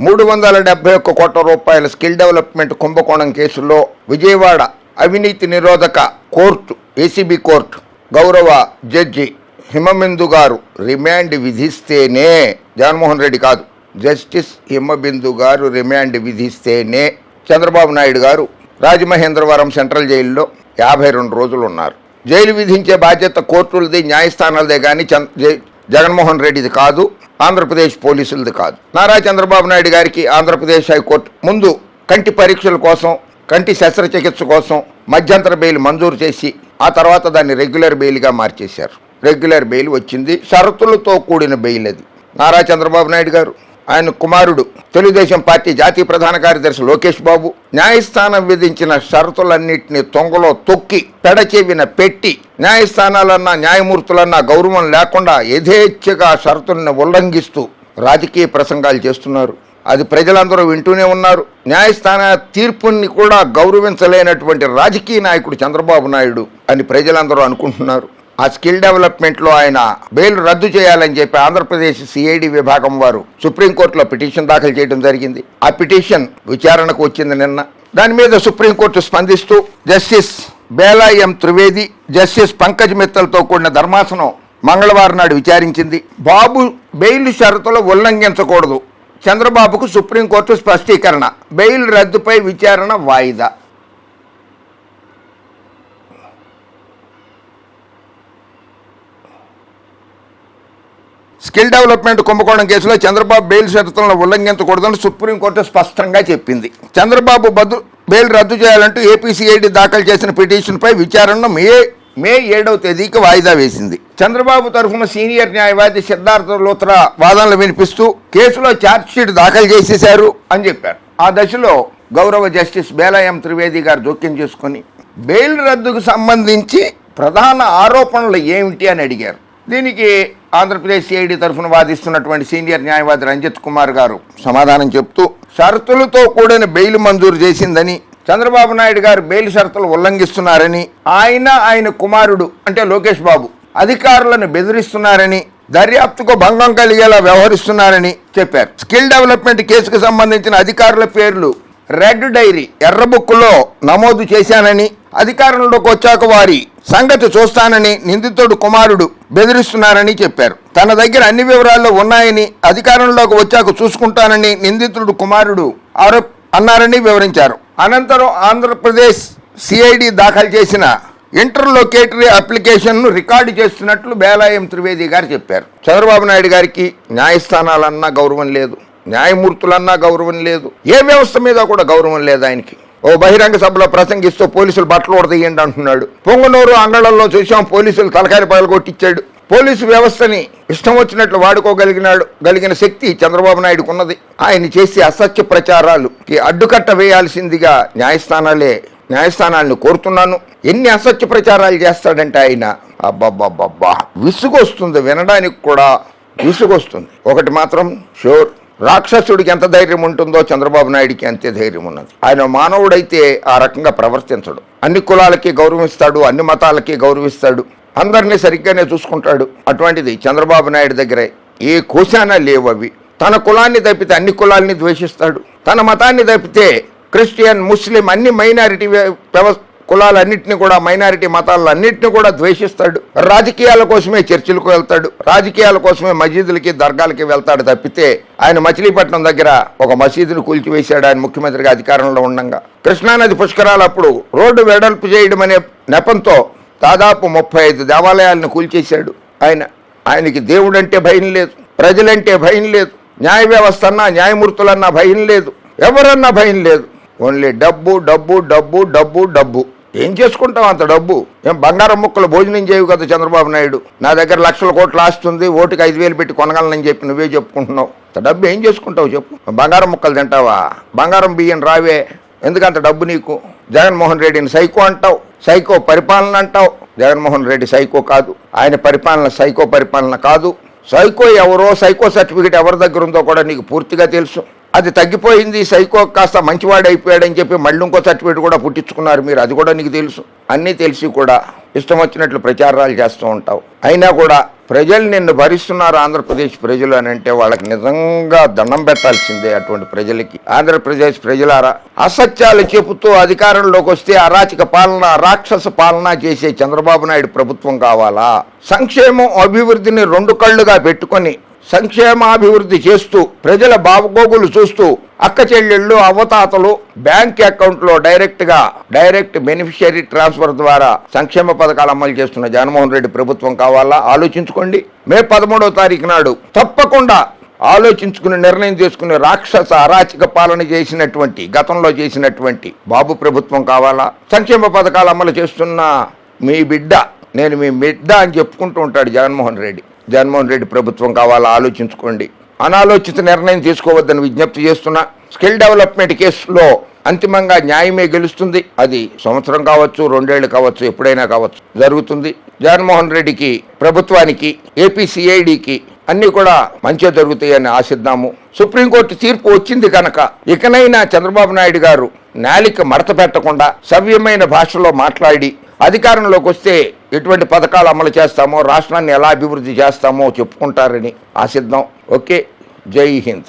మూడు వందల డెబ్బై ఒక్క కోట్ల రూపాయల స్కిల్ డెవలప్మెంట్ కుంభకోణం కేసులో విజయవాడ అవినీతి నిరోధక కోర్టు ఏసీబీ కోర్టు గౌరవ జడ్జి హిమబిందు గారు రిమాండ్ విధిస్తేనే జగన్మోహన్ రెడ్డి కాదు జస్టిస్ హిమబిందు గారు రిమాండ్ విధిస్తేనే చంద్రబాబు నాయుడు గారు రాజమహేంద్రవరం సెంట్రల్ జైల్లో యాభై రెండు రోజులు ఉన్నారు జైలు విధించే బాధ్యత కోర్టులది న్యాయస్థానాలదే కానీ చంద్ర జగన్మోహన్ రెడ్డిది కాదు. ఆంధ్రప్రదేశ్ పోలీసులది కాదు. నారా చంద్రబాబు నాయుడు గారికి ఆంధ్రప్రదేశ్ హైకోర్టు ముందు కంటి పరీక్షల కోసం కంటి శస్త్రచికిత్స కోసం మధ్యంతర బెయిల్ మంజూరు చేసి ఆ తర్వాత దాన్ని రెగ్యులర్ బెయిల్గా మార్చేశారు. రెగ్యులర్ బెయిల్ వచ్చింది. షరతులతో కూడిన బెయిల్ అది. నారా చంద్రబాబు నాయుడు గారు ఆయన కుమారుడు. తెలుగుదేశం పార్టీ జాతీయ ప్రధాన కార్యదర్శి లోకేష్ బాబు న్యాయస్థానం విధించిన షరతులన్నింటినీ తొంగలో తొక్కి పెడచెవిన పెట్టి న్యాయస్థానాలన్నా న్యాయమూర్తులన్నా గౌరవం లేకుండా యథేచ్ఛగా షరతుల్ని ఉల్లంఘిస్తూ రాజకీయ ప్రసంగాలు చేస్తున్నారు. అది ప్రజలందరూ వింటూనే ఉన్నారు. న్యాయస్థాన తీర్పుని కూడా గౌరవించలేనటువంటి రాజకీయ నాయకుడు చంద్రబాబు నాయుడు అని ప్రజలందరూ అనుకుంటున్నారు. ఆ స్కిల్ డెవలప్మెంట్లో ఆయన బెయిల్ రద్దు చేయాలని చెప్పి ఆంధ్రప్రదేశ్ సిఐడి విభాగం వారు సుప్రీంకోర్టులో పిటిషన్ దాఖలు చేయడం జరిగింది. ఆ పిటిషన్ విచారణకు వచ్చింది నిన్న. దాని మీద సుప్రీంకోర్టు స్పందిస్తూ justice Bela M Trivedi justice Pankaj మిత్తల్తో కూడిన ధర్మాసనం మంగళవారం నాడు విచారించింది. బాబు బెయిల్ షరతులు ఉల్లంఘించకూడదు. చంద్రబాబుకు సుప్రీంకోర్టు స్పష్టీకరణ. బెయిల్ రద్దుపై విచారణ వాయిదా. స్కిల్ డెవలప్మెంట్ కుంభకోణం కేసులో చంద్రబాబు బెయిల్ షరతులను ఉల్లంఘించకూడదని సుప్రీంకోర్టు స్పష్టంగా చెప్పింది. చంద్రబాబు బదు బెయిల్ రద్దు చేయాలంటూ ఏపీసీఐడి దాఖలు చేసిన పిటిషన్పై విచారణను మే మే ఏడవ తేదీకి వాయిదా వేసింది. చంద్రబాబు తరఫున సీనియర్ న్యాయవాది సిద్ధార్థ లూత్రా వాదనలు వినిపిస్తూ కేసులో ఛార్జ్షీట్ దాఖలు చేసేశారు అని చెప్పారు. ఆ దశలో గౌరవ జస్టిస్ బేలాయం త్రివేది గారు జోక్యం చేసుకొని బెయిల్ రద్దుకు సంబంధించి ప్రధాన ఆరోపణలు ఏమిటి అని అడిగారు. దీనికి ఆంధ్రప్రదేశ్ సిఐడి తరఫున వాదిస్తున్నటువంటి సీనియర్ న్యాయవాది రంజిత్ కుమార్ గారు సమాధానం చెప్తూ షరతులతో కూడిన బెయిల్ మంజూరు చేసిందని చంద్రబాబు నాయుడు గారు బెయిల్ షరతులు ఉల్లంఘిస్తున్నారని ఆయన ఆయన కుమారుడు అంటే లోకేష్ బాబు అధికారులను బెదిరిస్తున్నారని దర్యాప్తుకు భంగం కలిగేలా వ్యవహరిస్తున్నారని చెప్పారు. స్కిల్ డెవలప్మెంట్ కేసుకు సంబంధించిన అధికారుల పేర్లు రెడ్ డైరీ ఎర్రబుక్కులో నమోదు చేశానని అధికారంలోకి వచ్చాక వారి సంగతి చూస్తానని నిందితుడు కుమారుడు బెదిరిస్తున్నారని చెప్పారు. తన దగ్గర అన్ని వివరాలు ఉన్నాయని అధికారంలోకి వచ్చాక చూసుకుంటానని నిందితుడు కుమారుడు ఆరోప్ అన్నారని వివరించారు. అనంతరం ఆంధ్రప్రదేశ్ సిఐడి దాఖలు చేసిన ఇంటర్లొకేటరీ అప్లికేషన్ను రికార్డు చేస్తున్నట్లు బేలాయం త్రివేది గారు చెప్పారు. చంద్రబాబు నాయుడు గారికి న్యాయస్థానాలన్నా గౌరవం లేదు. న్యాయమూర్తులన్నా గౌరవం లేదు. ఏ వ్యవస్థ మీద కూడా గౌరవం లేదు ఆయనకి. ఓ బహిరంగ సభలో ప్రసంగిస్తూ పోలీసులు బట్టలు ఉడదీయండి అంటున్నాడు. పొంగనూరు అంగళంలో చూసాం పోలీసులు తలకాయ పగలు కొట్టించాడు. పోలీసు వ్యవస్థని ఇష్టం వచ్చినట్లు వాడుకోగలిగినాడు. గలిగిన శక్తి చంద్రబాబు నాయుడుకు ఉన్నది. ఆయన చేసే అసత్య ప్రచారాలుకి అడ్డుకట్ట వేయాల్సిందిగా న్యాయస్థానాలే న్యాయస్థానాలను కోరుతున్నాను. ఎన్ని అసత్య ప్రచారాలు చేస్తాడంటే ఆయన అబ్బబ్బబ్బబ్బా విసుగొస్తుంది వినడానికి కూడా విసుగొస్తుంది. ఒకటి మాత్రం షూర్. రాక్షసుడికి ఎంత ధైర్యం ఉంటుందో చంద్రబాబు నాయుడికి అంతే ధైర్యం ఉన్నది. ఆయన మానవుడైతే ఆ రకంగా ప్రవర్తించడు. అన్ని కులాలకి గౌరవిస్తాడు అన్ని మతాలకి గౌరవిస్తాడు. అందరినీ సరిగ్గానే చూసుకుంటాడు. అటువంటిది చంద్రబాబు నాయుడు దగ్గర. ఏ కోశాన లేవు అవి తన కులాన్ని తప్పితే అన్ని కులాల్ని ద్వేషిస్తాడు. తన మతాన్ని తప్పితే క్రిస్టియన్ ముస్లిం అన్ని మైనారిటీ వ్యవస్థ కులాలన్నింటినీ కూడా మైనారిటీ మతాలన్నింటినీ కూడా ద్వేషిస్తాడు. రాజకీయాల కోసమే చర్చిలకు వెళ్తాడు. రాజకీయాల కోసమే మసీదులకి దర్గాలకి వెళ్తాడు తప్పితే ఆయన మచిలీపట్నం దగ్గర ఒక మసీదును కూల్చివేశాడు ఆయన ముఖ్యమంత్రిగా అధికారంలో ఉండగా. కృష్ణానది పుష్కరాలప్పుడు రోడ్డు వెడల్పు చేయడం అనే నెపంతో దాదాపు ముప్పై ఐదు దేవాలయాలను కూల్చేశాడు ఆయన. ఆయనకి దేవుడంటే భయం లేదు ప్రజలంటే భయం లేదు న్యాయ వ్యవస్థ అన్నా న్యాయమూర్తులన్నా భయం లేదు ఎవరన్నా భయం లేదు. ఓన్లీ డబ్బు డబ్బు డబ్బు డబ్బు డబ్బు. ఏం చేసుకుంటావు అంత డబ్బు? ఏం బంగారం ముక్కలు భోజనం చేయవు కదా చంద్రబాబు నాయుడు? నా దగ్గర లక్షల కోట్లు ఆస్తుంది ఓటుకి ఐదు వేలు పెట్టి కొనగలనని చెప్పి నువ్వే చెప్పుకుంటున్నావు. అంత డబ్బు ఏం చేసుకుంటావు చెప్పు? బంగారం ముక్కలు తింటావా? బంగారం బియ్యం రావే. ఎందుకంత డబ్బు నీకు? జగన్మోహన్ రెడ్డిని సైకో అంటావు. సైకో పరిపాలన అంటావు. జగన్మోహన్ రెడ్డి సైకో కాదు. ఆయన పరిపాలన సైకో పరిపాలన కాదు. సైకో ఎవరో సైకో సర్టిఫికేట్ ఎవరి దగ్గర ఉందో కూడా నీకు పూర్తిగా తెలుసు. అది తగ్గిపోయింది సైకో కాస్త మంచివాడు అయిపోయాడని చెప్పి మళ్ళీ ఇంకో సర్టిఫికేట్ కూడా పుట్టించుకున్నారు మీరు. అది కూడా నీకు తెలుసు. అన్నీ తెలిసి కూడా ఇష్టం వచ్చినట్లు ప్రచారాలు చేస్తూ ఉంటావు. అయినా కూడా ప్రజలు నిన్ను భరిస్తున్నారు ఆంధ్రప్రదేశ్ ప్రజలు అని అంటే వాళ్ళకి నిజంగా దండం పెట్టాల్సిందే అటువంటి ప్రజలకి. ఆంధ్రప్రదేశ్ ప్రజలారా అసత్యాలు చెబుతూ అధికారంలోకి వస్తే అరాచక పాలన రాక్షస పాలన చేసే చంద్రబాబు నాయుడు ప్రభుత్వం కావాలా? సంక్షేమం అభివృద్ధిని రెండు కళ్ళుగా పెట్టుకొని సంక్షేమాభివృద్ధి చేస్తూ ప్రజల బాగోగులు చూస్తూ అక్క చెల్లెళ్ళు అవతాతలు బ్యాంక్ అకౌంట్లో డైరెక్ట్గా డైరెక్ట్ బెనిఫిషియరీ ట్రాన్స్ఫర్ ద్వారా సంక్షేమ పథకాలు అమలు చేస్తున్న జగన్మోహన్ రెడ్డి ప్రభుత్వం కావాలా? ఆలోచించుకోండి. మే పదమూడవ తారీఖు నాడు తప్పకుండా ఆలోచించుకుని నిర్ణయం తీసుకుని రాక్షస అరాచక పాలన చేసినటువంటి గతంలో చేసినటువంటి బాబు ప్రభుత్వం కావాలా? సంక్షేమ పథకాలు అమలు చేస్తున్న మీ బిడ్డ నేను మీ బిడ్డ అని చెప్పుకుంటూ ఉంటాడు జగన్మోహన్ రెడ్డి. జగన్మోహన్ రెడ్డి ప్రభుత్వం కావాలా? ఆలోచించుకోండి. అనాలోచిత నిర్ణయం తీసుకోవద్దని విజ్ఞప్తి చేస్తున్నా స్కిల్ డెవలప్మెంట్ కేసులో అంతిమంగా న్యాయమే గెలుస్తుంది. అది సంవత్సరం కావచ్చు రెండేళ్ళు కావచ్చు ఎప్పుడైనా కావచ్చు జరుగుతుంది. జగన్మోహన్ రెడ్డికి ప్రభుత్వానికి ఏపీసీఐడికి అన్నీ కూడా మంచిగా జరుగుతాయని ఆశిద్దాము. సుప్రీంకోర్టు తీర్పు వచ్చింది కనుక ఇకనైనా చంద్రబాబు నాయుడు గారు నాలిక మడత పెట్టకుండా సవ్యమైన భాషలో మాట్లాడి అధికారంలోకి వస్తే ఎటువంటి పథకాలు అమలు చేస్తామో రాష్ట్రాన్ని ఎలా అభివృద్ధి చేస్తామో చెప్పుకుంటారని ఆశిద్దాం. ఓకే జై హింద్.